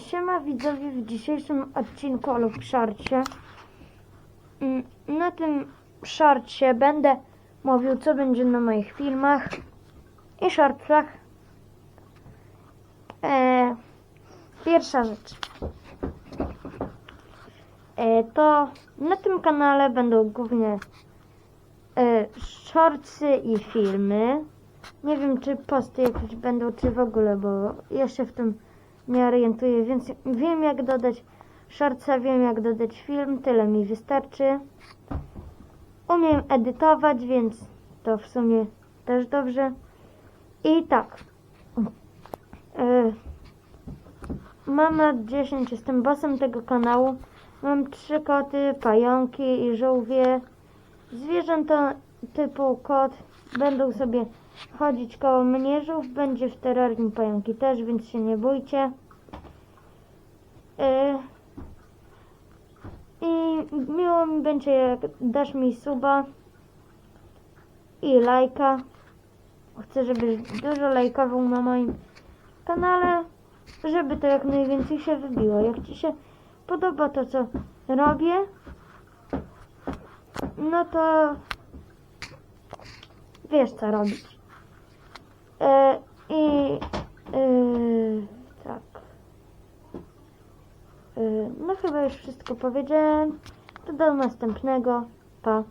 Siema widzowie w dzisiejszym odcinku lub szarcie. Mm, Na tym szarcie będę mówił co będzie na moich filmach i shortsach. E, pierwsza rzecz. E, to na tym kanale będą głównie e, shortsy i filmy. Nie wiem czy posty jakieś będą czy w ogóle, bo jeszcze w tym nie orientuję, więc wiem jak dodać shortsa, wiem jak dodać film, tyle mi wystarczy. Umiem edytować, więc to w sumie też dobrze. I tak. Y, Mam lat 10, jestem bossem tego kanału. Mam trzy koty, pająki i żółwie. Zwierzęta typu kot będą sobie chodzić koło mnie. Żółw będzie w terrarium pająki też, więc się nie bójcie. Yy. I miło mi będzie, jak dasz mi suba i lajka. Chcę, żebyś dużo lajkował na moim kanale, żeby to jak najwięcej się wybiło. Jak Ci się podoba to, co robię, no to wiesz, co robić. E, I e, tak. E, no chyba już wszystko powiedziałem. To do następnego. Pa.